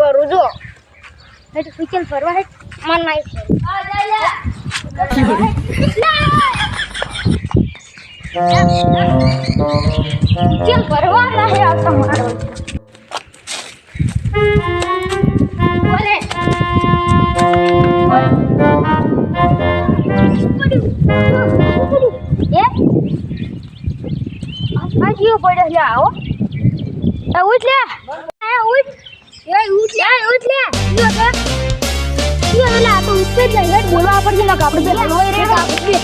કરું, જો. હેટ ફિકલ ફરવા હેટ મન નાઈ ફરવા. કેમ ફરવા નહીં આવતા મારો બોલે. એ આ જીવ પડ્યો એ ઉઠ લે. ઉઠ કે યો લે આ તો ઉઠ જ લે બોલવા પડશે ને આપણે બે હલવાઈ રે આપણે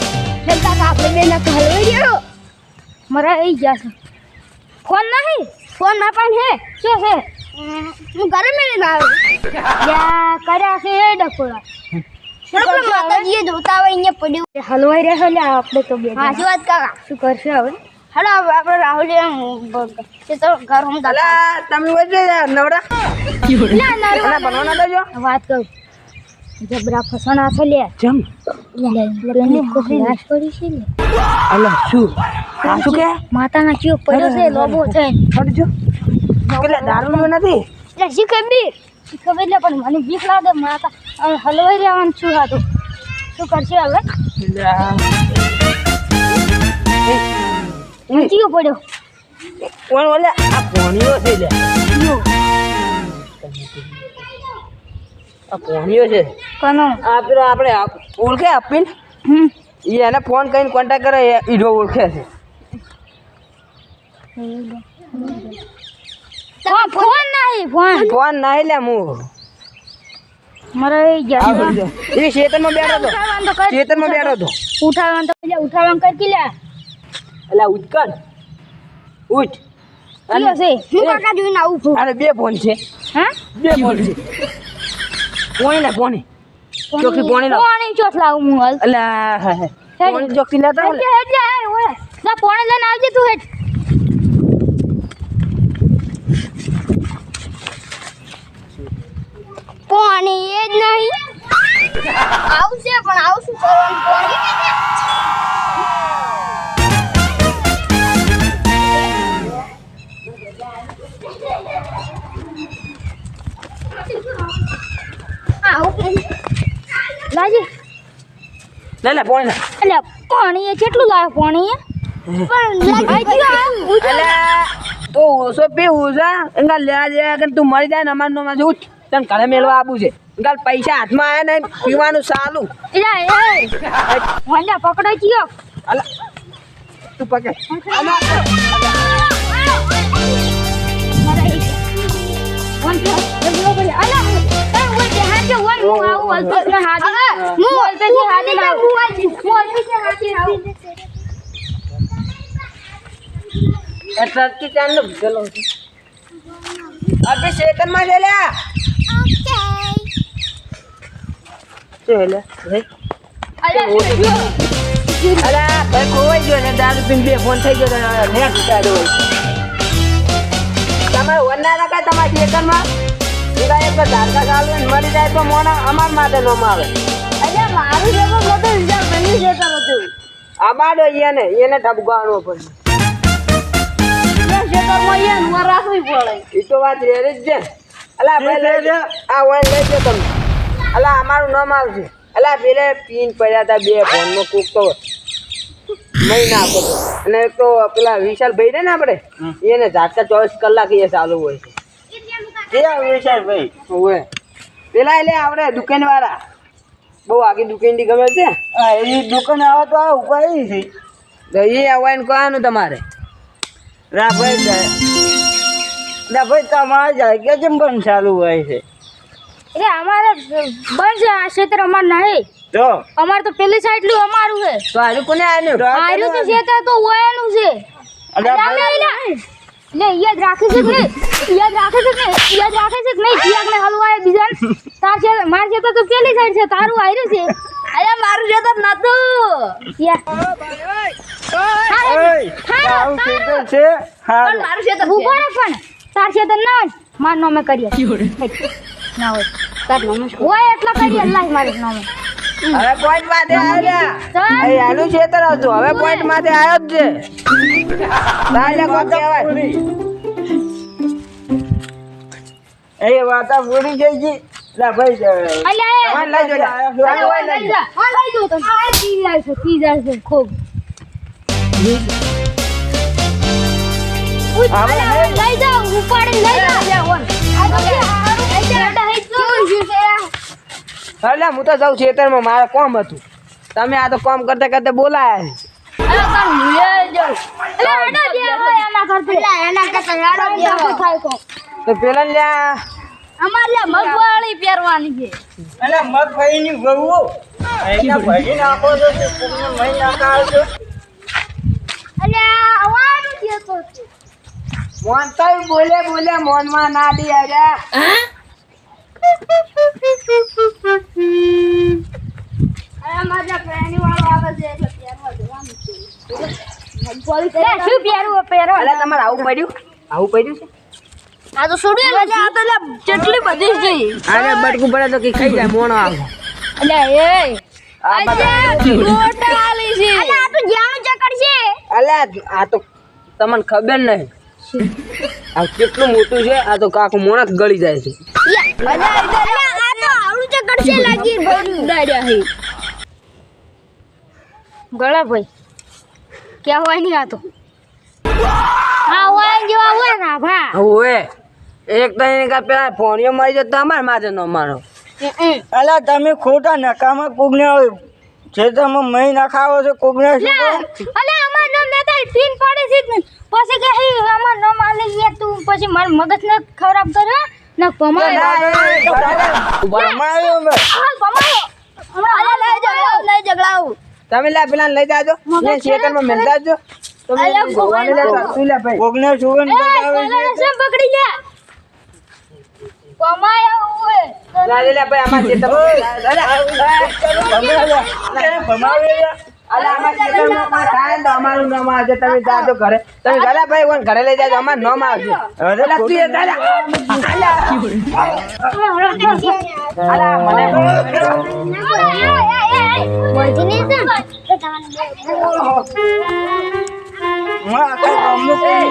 બે કાકા આપણે બે ને હલવાઈ રહ્યો. મરા આવી ગયા છે. ફોન નહીં ફોન ના પણ હે? શું છે હું ઘરે મેળીને આવ્યો યા કર્યા છે એ ડકોડા માતાજીએ જોતા હોય અહીંયા પડ્યું. હલવાઈ રહ્યા આપણે તો બે વાત કાકા શું કરશે હવે? હાલો આપણે રાહુલ ઘર હું તમે નવરા. ના ના દેજો વાત કરું. જબરા ફસણા છે લે. જમ. પડી છે ને અલા શું? આ શું કે? માતાના ચીયો પડ્યો છે લોબો છે. હટજો એટલે દારૂ નથી? એટલે શીખે બી શીખે એટલે પણ મને બીક લાગે માતા. હલવાઈ રહેવાનું છું હતું શું કરશે હવે? ચીયો પડ્યો. કોણ ઓલે? આ પોણીઓ છે લે. આ પોણીઓ છે. કનો? આ પેલો આપણે ઓળખે આપીને? હમ. એને ફોન કરીને કોન્ટેક્ટ કરે એ ઈડો ઓળખે છે. ફોન નહીં ફોન ફોન ના લે હું. એ ખેતરમાં બેઠો હતો. ખેતરમાં બેઠો હતો. ઉઠાવવાનું તો ઉઠાવવાનું કરી લે. એટલે ઉઠકર ઉઠ. અને છે હું કાકા જોઈને આવું છું? અરે બે ફોન છે. હા? બે ફોન છે. પોણી લે પોણી ચોકી પોણી લે પોણી ચોથ લાવું હું હાલ? અલા હા હા પોણી ચોકી લેતા આવો ને? હેડ લે હેડ ઓય લા પોણી લઈને આવજે તું હેઠ પોણી એ જ નહીં. આવશે પણ આવશું કરવાનું પોણી લે લે પોણી એટલે પાણી કેટલું લાવે પાણી તો ઓછો પીવું છે. અંગા લેવા દેવા કે તું મરી જાય ને અમાર નો માં તને ઘરે મેળવા આવું છે. અંગાલ પૈસા હાથમાં આવ્યા ને પીવાનું સાલું વંડા પકડો ચિયો અલા તું પકડ. એટલે તું ચાલ ને ભૂગેલો છે અભી શેતનમાં જઈ લ્યા? છે લે. ભાઈ ખોવાઈ ગયો ને દારૂ પીને બે ફોન થઈ ગયો નેટ હોય. તમે વરના રખાય તમારા ખેતરમાં એકા એક ધારકા ચાલુ ને મરી જાય તો મોના અમાર માટે નો આવે આબાડો એને એને ઠપકાણો પડે. એ તો વાત રેરે જ છે. અલા ભાઈ લઈ લો આ વાઈન લઈ તમે. અલા અમારું નામ આવશે. અલા પેલે પીન પડ્યા હતા બે ફોનમાં કોક તો મહિના આપો. અને એક તો પેલા વિશાલ ભાઈ ને આપણે એને ઝાટકા ચોવીસ કલાક એ ચાલુ હોય છે. વિશાલ ભાઈ. પેલા એટલે આપણે દુકાન વાળા બહુ આગી દુકાનથી ગમે છે. એ દુકાન આવે તો આ ઉપાય છે. તો એ આવવાનું કહેવાનું તમારે. રાભાઈ જાય રાભાઈ તમારે જાય કે જેમ પણ ચાલુ હોય છે. એટલે અમારે બંધ છે આ ક્ષેત્ર અમારે નહીં. તો? અમારે તો પેલી સાઈડનું અમારું છે. તો કોને આવ્યું આર્યું તો ક્ષેત્ર તો ઓયાનું છે. એટલે ભાઈ, લે યાદ રાખે છે કે રાખે છે કે પિયાજ રાખે છે કે નહીં? પિયાજ ને હલવાય બીજા તાર છે માર છે તો પેલી સાઈડ છે? તારું આયરું છે? અરે મારું છે તો નતું. યા. ઓય, તારું છે. મારું છે. તો ઊભો રહે પણ. તાર છે તો ના માર નામે કરીએ. ના હોય. તાર નામે હોય એટલા કરીએ. અલ્લાહ મારું નામે. હવે પોઈન્ટ માથે આવ્યા. ખેતર હવે પોઈન્ટ માથે આવ્યો જ છે. તારે કોક કહેવાય? એ વાતા પૂરી ગઈ લા ભાઈ અલ્યા, તમારે લઈ જો ઓય લઈ હા, લઈ જાઉં તને. આ પી જાય છે, છે ખૂબ. લઈ જાઓ, જાઓ. તો જા. અલ્યા હું તો જાઉં ખેતરમાં મારે કોમ હતું. તમે આ તો કોમ કરતા કરતા બોલાયા જે એના કરતા. એના. તો પેલા લ્યા અમારે લ્યા મગવાળી પહેરવાની છે. અલ્યા મગફળીની વહુ. અહીંયા ભરી નાખો છો કે તમને મહી નાખાવ છો અલ્યા આવવાનું છે તો મોન તો બોલે બોલે મોનમાં ના દે અલ્યા અમારે પ્રાણી વાળો આવે છે એટલે પહેરવા જવાનું છે. શું? પહેરવું પહેરવા અલ્યા તમારે આવું પડ્યું? આવું પડ્યું છે? આ તો છોડ્યું લે આ તો લે કેટલી બધી છે અરે બટકું પડે તો કે ખાઈ જાય મોણો આવે અલ્યા એ. આ બધા- છે. અલ્યા આ તો જાણું ચકડ છે અલ્યા આ તો તમને ખબર નહીં. આ કેટલું મોટું છે આ તો કાકુ મોણસ ગળી જાય છે. અલ્યા આ તો આવડું ચકડ છે લાગી દાડ્યા હે ગળા ભાઈ ક્યાં હોય નહીં આ તો? હા હોય જેવા હોય ના ભા હવે એક તો એને પેલા ફોનીઓ મળી જાય તમારે માથે ન મારો. અલા તમે ખોટા નકામા કોકને ખેતરમાં મહી નાખાવો છો કોકને કહો? અમાર નામ નતા પીન પાડે છે પછી કે હે અમાર નામ આલે યાર તું. પછી માર મગજ ને ખરાબ કરે ને પમાય ભમાયો. પમાયો હમણાં લઈ ઝઘડાવ લઈ ઝઘડાવ તમે લે પેલા લઈ જાજો. ને ખેતરમાં મેલતા જો તમે અલ્યા, લે તું લે ભાઈ? કોકને સુગંધ બતાવે છે. છે પકડી લે પમાયો ઓય. લા લે ભાઈ અમાર ખેતરમાં એ ભમાવે યાર. અલા અમાર ખેતરમાં કોઈ થાય તો અમારું નામ આવશે તમે જાજો ઘરે. તમે ઘરે ભાઈ કોણ ઘરે લઈ જાજો અમારું નામ આવશે. અલા તું એ દાદા અલા મને હું આખા ગામનું કોમ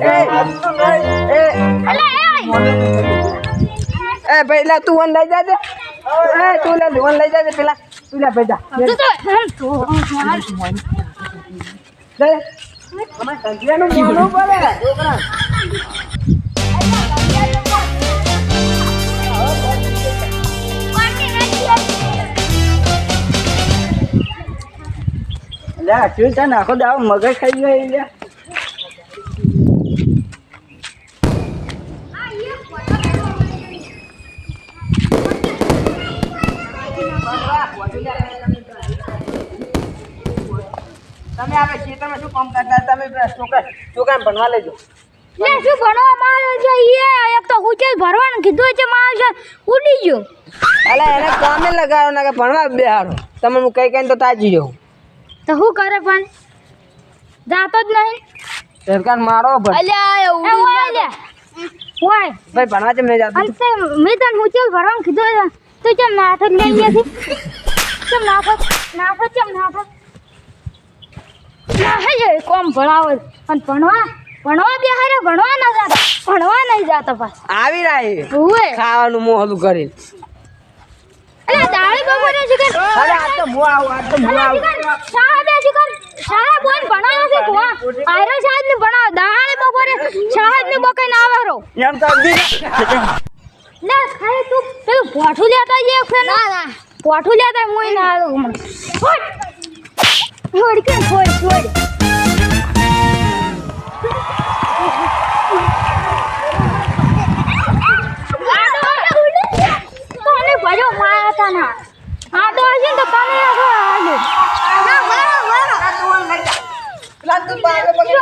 એ એ એ ભાઈ લા તું વન લઈ જાજે. એ તું લે વન લઈ જાજે પેલા. તું લે ભાઈ જા. લે અમાર સંજયનું મોઢું પડે છોકરા લે. શું છે નાખો દાવ મગજ ખાઈ જાય તમે આપણે ખેતરમાં શું કામ કરતા તમે છોકરા છોકરાને ભણવા લેજો. લે શું ભણવા છે? ઈ એક તો ઉચેલ ભરવાનું કીધું છે મારે છે. ઉડી ગયો. અલા એને કામે લગાડો ને કે ભણવા બેહાડો. તમે હું કઈ કઈ તો તાજી જાઉં તો શું કરે પણ? જાતો જ નહીં. સરકાર મારો અલ્યા એવું ઓય લે. ઓય ભાઈ ભણવા છે મેં જાતું. અંતે મેં તને ઉચેલ ભરવાનું કીધું છે? તું કેમ નાથો જ લઈ ગયા ચમ નાથ નાથ ચમ નાથ ના હે જે કોમ ભણાવો અને ભણવા ભણવા બે હારે ભણવા ના જાતા. ભણવા નહીં જાતા પાસ આવી રાહી. ઓય ખાવાનું મોહલું કરીને અલ્યા દાળી બપોરે છે અરે આ તો હું આવું આ તો હું આવું. સાહેબ શિકર સાહેબ બોન ભણાવે છે કુવા આયરો સાહેબ ને ભણાવે. દાડે બપોરે સાહેબ ને બકાઈ ના આવે રો એમ તો દી લે ખાય તું પેલું પોઠું લેતા જે ના ના. લેતા મોય ના આવે હમણાં. છોડ કે છોડ છોડ. તને ભજો માયા તા ના આ તો હશે ને તો તને આજે ના બરાબર પેલા તું બારે પકડી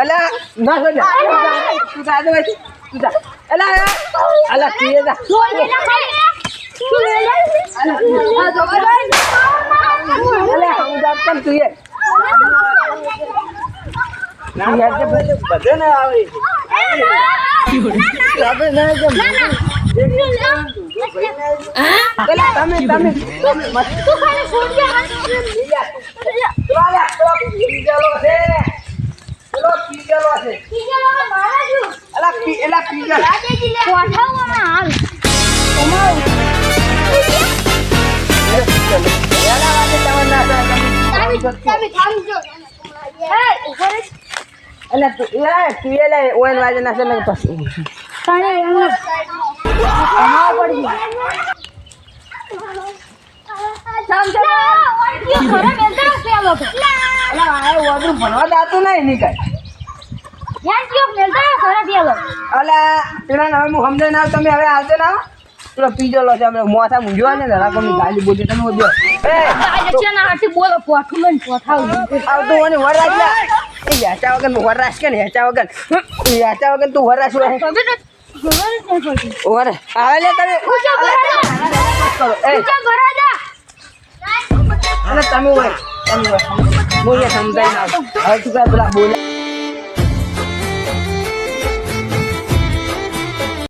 અલા ના જા તું જા દે તું જા અલા અલા તું જા ના. આવે ના ના. તમે તમે તું ખાલી છોડ દે હાથ પેલો આલ્યા, પેલો પીગેલો છે પેલો પીગેલો છે બીજા લોકો મારા છું અલા પી એલા પીગેલો રાજાજી લે કોઠાઓમાં હાલ તમારું એલા વાગે તમને ના થાય તમે તમે થામજો એ તું એલા ઓન વાગે ના છે ને પછી ભણવા તમે હવે આવજો ના પેલો પીજેલો છે અમે મોથા મૂંઝવા ને જરા કોની ગાલી તમે બોલો એ છે બોલો આવતું વગર. વર રાખ કે હેચા વગર હેચા વગર તું વર રાખ વર આવે લે તમે ભરાજા. કરો એ ઊંચા ભરાજા. અને તમે વર તમે વર હું સમજાય ના. હવે તું પેલા બોલા.